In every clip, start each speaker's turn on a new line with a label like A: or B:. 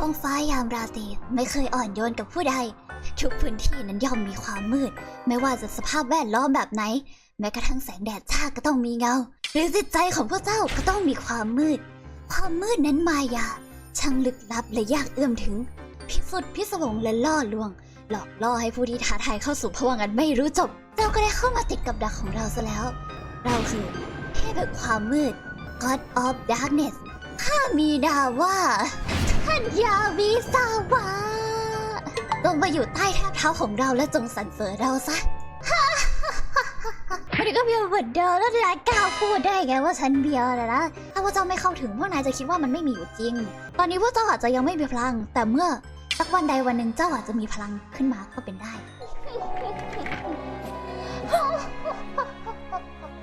A: ท้องฟ้ายามราตรีไม่เคยอ่อนโยนกับผู้ใด ทุกพื้นที่นั้นย่อมมีความมืด ไม่ว่าจะสภาพแวดล้อมแบบไหน แม้กระทั่งแสงแดดจ้าก็ต้องมีเงา หรือจิตใจของพวกเจ้าก็ต้องมีความมืด ความมืดนั้นมายา ช่างลึกลับและยากเอื้อมถึง พิสุดพิศวงและล่อลวง หลอกล่อให้ผู้ที่ท้าทายเข้าสู่ภวังค์อันไม่รู้จบ เจ้าก็ได้เข้ามาติดกับดักของเราซะแล้ว เราคือเทพแห่งความมืด God of Darkness ข้ามีนาว่า ท่านยาวิสาวาลงมาอยู่ใต้แทบเท้าของเราและจงสรรเสริญเราซะ วันนี้ก็เบียวเหมือนเดิมแล้วนายกล้าพูดได้ไงว่าฉันเบียวนะนะ ถ้าพวกเจ้าไม่เข้าถึงพวกนายจะคิดว่ามันไม่มีอยู่จริง ตอนนี้พวกเจ้าอาจจะยังไม่มีพลัง แต่เมื่อสักวันใดวันหนึ่งเจ้าอาจจะมีพลังขึ้นมาก็เป็นได้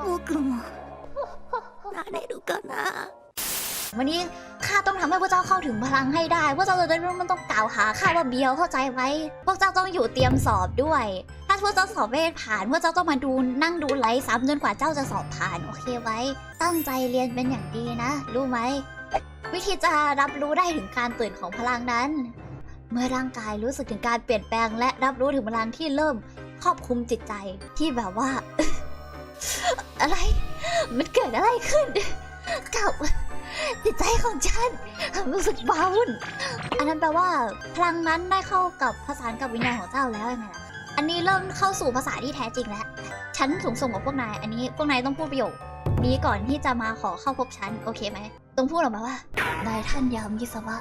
B: 僕もなれるかな
A: วันนี้ข้าต้องทำให้พวกเจ้าเข้าถึงพลังให้ได้พวกเจ้าจะได้รู้มันต้องกล่าวหาข้าว่าเบียวเข้าใจไหมพวกเจ้าต้องอยู่เตรียมสอบด้วย ถ้าพวกเจ้าสอบเวทผ่านพวกเจ้าต้องมาดูนั่งดูไลฟ์ซ้ำจนกว่าเจ้าจะสอบผ่านโอเคไว้ ตั้งใจเรียนเป็นอย่างดีนะ รู้ไหมวิธีจะรับรู้ได้ถึงการตื่นของพลังนั้น เมื่อร่างกายรู้สึกถึงการเปลี่ยนแปลง และรับรู้ถึงพลังที่เริ่มครอบคลุมจิตใจที่แบบว่า อะไร มันเกิดอะไรขึ้นกับ จิตใจของฉันรู้สึกว้าวุ่นอันนั้นแปลว่าพลังนั้นได้เข้ากับผสานกับวิญญาณของเจ้าแล้วยังไงล่ะอันนี้เริ่มเข้าสู่ภาษาที่แท้จริงแล้ว ฉันสูงส่งกว่าพวกนาย อันนี้พวกนายต้องพูดประโยคนี้ก่อนที่จะมาขอเข้าพบฉันโอเคไหมต้องพูดออกมาว่านายท่านยามยิสวะ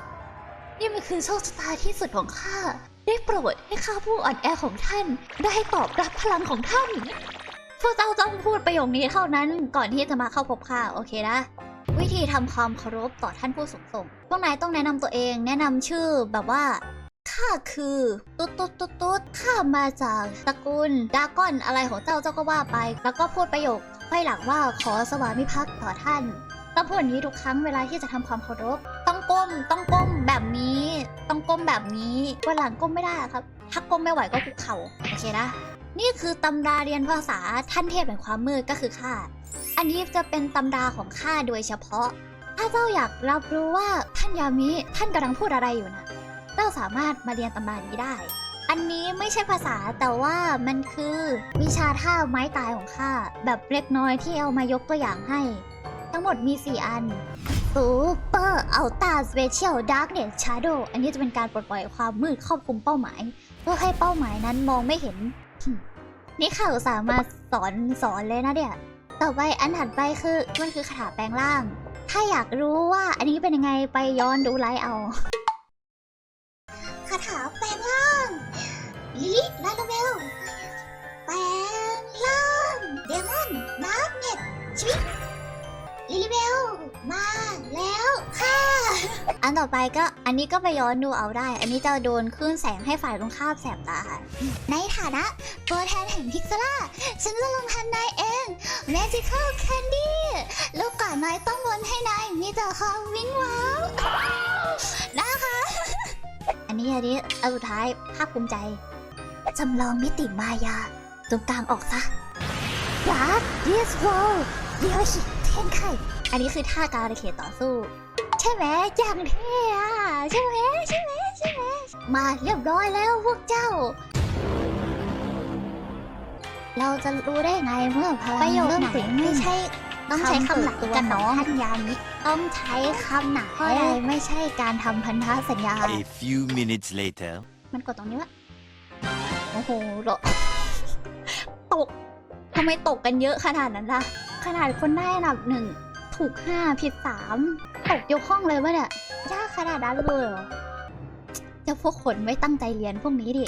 A: นี่มันคือโชคชะตาที่สุดของข้า ได้โปรดให้ข้าผู้อ่อนแอของท่าน ได้ตอบรับพลังของท่านพวกเจ้าต้องพูดประโยคนี้เท่านั้นก่อนที่จะมาเข้าพบข้าโอเคนะ วิธีทำความเคารพต่อท่านผู้สูงส่งพวกนายต้องแนะนำตัวเอง แนะนำชื่อแบบว่าข้าคือตุ๊ดตุ๊ดตุ๊ดตุ๊ดข้ามาจากตระกูลดากอนอะไรของเจ้าเจ้าก็ว่าไป แล้วก็พูดประโยคไอยหลังว่าขอสวามิภักดิ์ต่อท่านต้องพูดอย่างนี้ทุกครั้งเวลาที่จะทำความเคารพ ต้องก้มต้องก้มแบบนี้ ต้องก้มแบบนี้วันหลังก้มไม่ได้ครับ ถ้าก้มไม่ไหวก็คุกเข่าโอเคนะนี่คือตำราเรียนภาษาท่านเทพแห่งความมืดก็คือข้า อันนี้จะเป็นตำราของข้าโดยเฉพาะ ถ้าเจ้าอยากรับรู้ว่าท่านยามิท่านกำลังพูดอะไรอยู่นะเจ้าสามารถมาเรียนตำรานี้ได้ อันนี้ไม่ใช่ภาษาแต่ว่ามันคือวิชาท่าไม้ตายของข้าแบบเล็กน้อยที่เอามายกตัวอย่างให้ ทั้งหมดมี 4 อัน Super Ultra Special Darkness Shadow อันนี้จะเป็นการปลดปล่อยความมืดครอบคลุมเป้าหมาย เพื่อให้เป้าหมายนั้นมองไม่เห็น นี่ข่าวสามารถสอนสอนเลยนะเนี่ย ต่อไปอันถัดไปคือมันคือคาถาแปลงร่าง ถ้าอยากรู้ว่าอันนี้เป็นยังไงไปย้อนดูไลฟ์เอาคาถาแปลงร่างลิลิลาลาเวลแปลงร่างเดมอนดาร์กเน็ตชีวิตลิลิเบลมาแล้วค่ะ อันต่อไปก็อันนี้ก็ไปย้อนดูเอาได้ อันนี้จะโดนคลื่นแสงให้ฝ่ายตรงข้ามแสบตาในฐานะตัวแทนแห่งพิกซล่าฉันจะลงทันนายเอง Magical Candy ลูกก่อนนายต้องวนให้นายมีแต่ความวิ้งว้าวนะคะ อันนี้อันนี้เอันสุดท้ายภาคภูมิใจ จำลองมิติมายา ตรงกลางออกซะ Dark This World เดียวชิเทนไข่อันนี้คือท่าการเขตต่อสู้ ใช่ไหมอย่างเท่อะใช่ไหมใช่ไหมใช่ไหมมาเรียบร้อยแล้วพวกเจ้า เราจะรู้ได้ไงเมื่อพลัง
B: ประโยค
A: เริ่ม
B: ไหน
A: ถึง
B: ไม่ใช่
A: ต้องใช้คำหลัก
B: ตัว
A: กันน้อง
B: ท่านยามิ
A: ต้องใช้คำหนักเพราะอะไรไม่ใช่การทำพันธสัญญา
C: A few minutes later.
A: มันกดตรงนี้วะโอ้โหเหรอตกทำไมตกกันเยอะขนาดนั้นล่ะ ขนาดคนได้อันดับหนึ่งถูกห้าผิดสามตกยกห้องเลยวะเนี่ยยากขนาดนั้นเลยเหรอเจะพวกคนไม่ตั้งใจเรียนพวกนี้ดิ